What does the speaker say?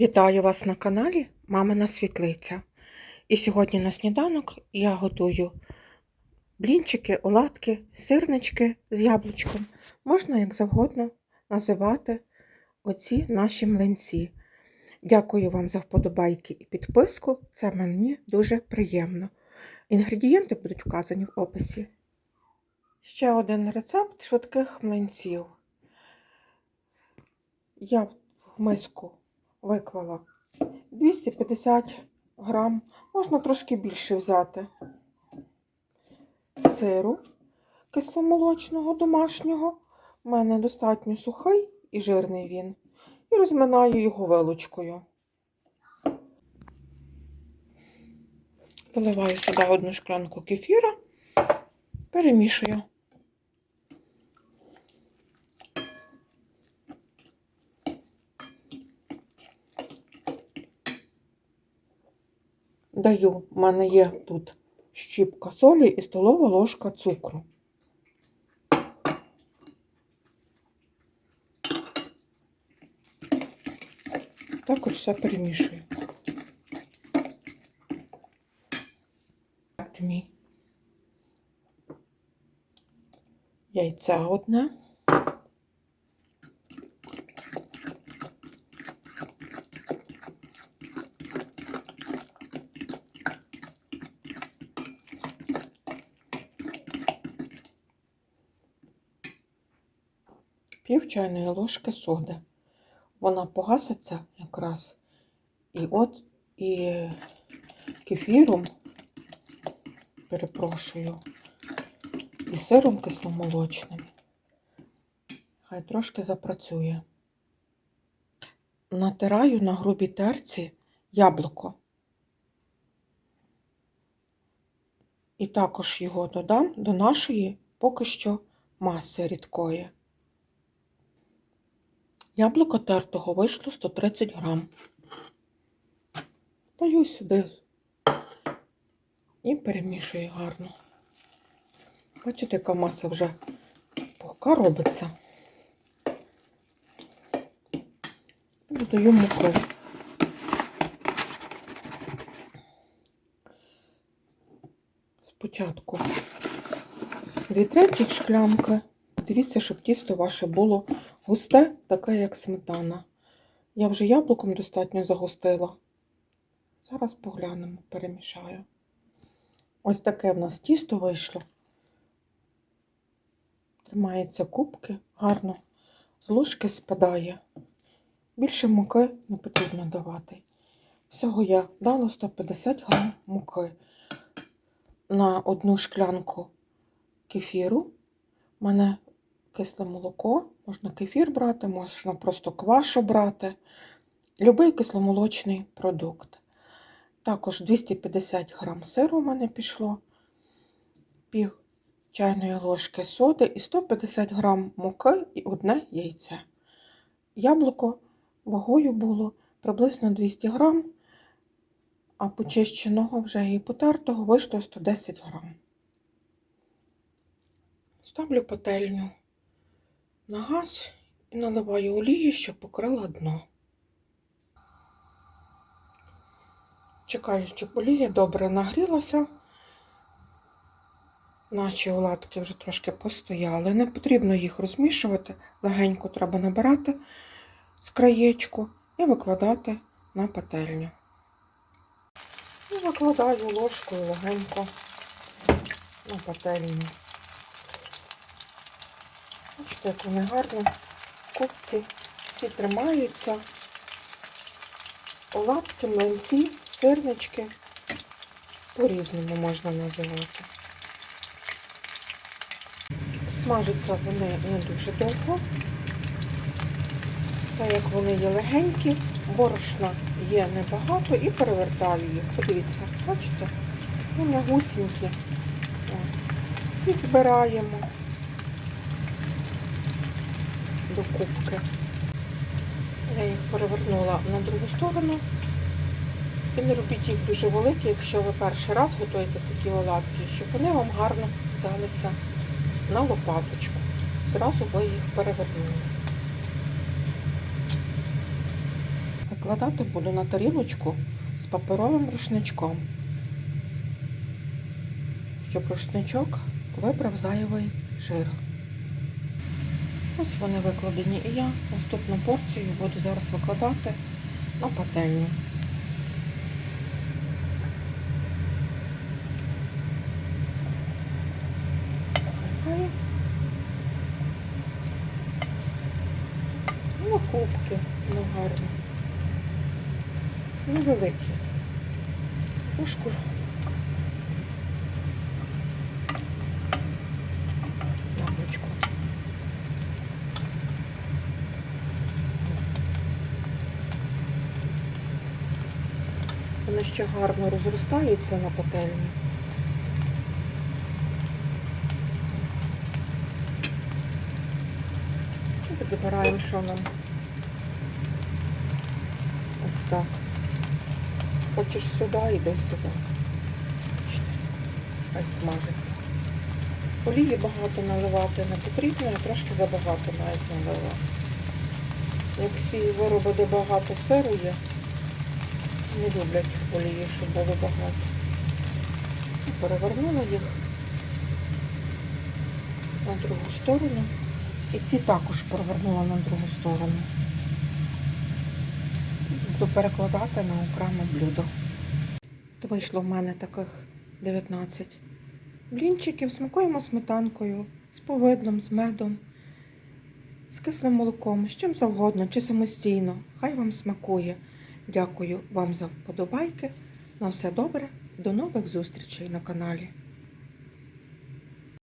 Вітаю вас на каналі Мамина Світлиця. І сьогодні на сніданок я готую блінчики, оладки, сирнички з яблучком. Можна як завгодно називати оці наші млинці. Дякую вам за вподобайки і підписку. Це мені дуже приємно. Інгредієнти будуть вказані в описі. Ще один рецепт швидких млинців. Я в миску виклала 250 грам, можна трошки більше взяти сиру кисломолочного домашнього. У мене достатньо сухий і жирний він. І розминаю його вилочкою. Виливаю сюди одну шклянку кефіра, перемішую. Даю, в мене є тут щіпка солі і столова ложка цукру. Також все перемішую. Яйце одне. Пів чайної ложки соди. Вона погаситься якраз. І от і кефіром, перепрошую, і сиром кисломолочним. Хай трошки запрацює. Натираю на грубій терці яблуко. І також його додам до нашої поки що маси рідкої. Яблуко тертого вийшло 130 грам. Даю сюди і перемішую гарно. Бачите, яка маса вже пухка робиться. Додаю муку. Спочатку дві треті шклянки. Дивіться, щоб тісто ваше було густе, таке, як сметана. Я вже яблуком достатньо загустила. Зараз поглянемо, перемішаю. Ось таке в нас тісто вийшло. Тримається кубки, гарно, з ложки спадає. Більше муки не потрібно давати. Всього я дала 150 грам муки на одну шклянку кефіру. У мене кисле молоко, можна кефір брати, можна просто квашу брати. Любий кисломолочний продукт. Також 250 грам сиру у мене пішло, пів чайної ложки соди і 150 грам муки і одне яйце. Яблуко вагою було приблизно 200 грам, а почищеного вже і потертого вийшло 110 грам. Ставлю пательню на газ і наливаю олію, щоб покрила дно. Чекаю, щоб олія добре нагрілася. Наші оладки вже трошки постояли. Не потрібно їх розмішувати, легенько треба набирати з краєчку і викладати на пательню. І викладаю ложкою легенько на пательню. Бачите, як вони гарні купці, всі тримаються. Оладки, млинці, сирнички. По-різному можна називати. Смажаться вони не дуже довго, так як вони є легенькі, борошна є небагато і перевертаю їх. Подивіться, бачите? Вони гусінькі. І збираємо до. Я їх перевернула на другу сторону. І не робіть їх дуже великі, якщо ви перший раз готуєте такі оладки, щоб вони вам гарно взялися на лопаточку. Зразу ви їх перевернули. Викладати буду на тарілочку з паперовим рушничком, щоб рушничок вибрав зайвий жир. Ось вони викладені і я наступну порцію буду зараз викладати на пательню. Ну, кубки, ну гарні. Невеликі. Фушку. Яблучко. Вони ще гарно розростаються на пательні. І Підбираємо, що нам ось так. Хочеш сюди, йди сюди. Хай смажиться. Олії багато наливати не потрібно, я трошки забагато навіть налила. Як всі вироби, де багато сиру є, не люблять олії, щоб було багато. Перевернула їх на другу сторону. І ці також перевернула на другу сторону. Буду перекладати на окреме блюдо. Вийшло в мене таких 19 блінчиків. Смакуємо сметанкою, з повидлом, з медом, з кислим молоком, з чим завгодно чи самостійно. Хай вам смакує. Дякую вам за вподобайки. На все добре. До нових зустрічей на каналі.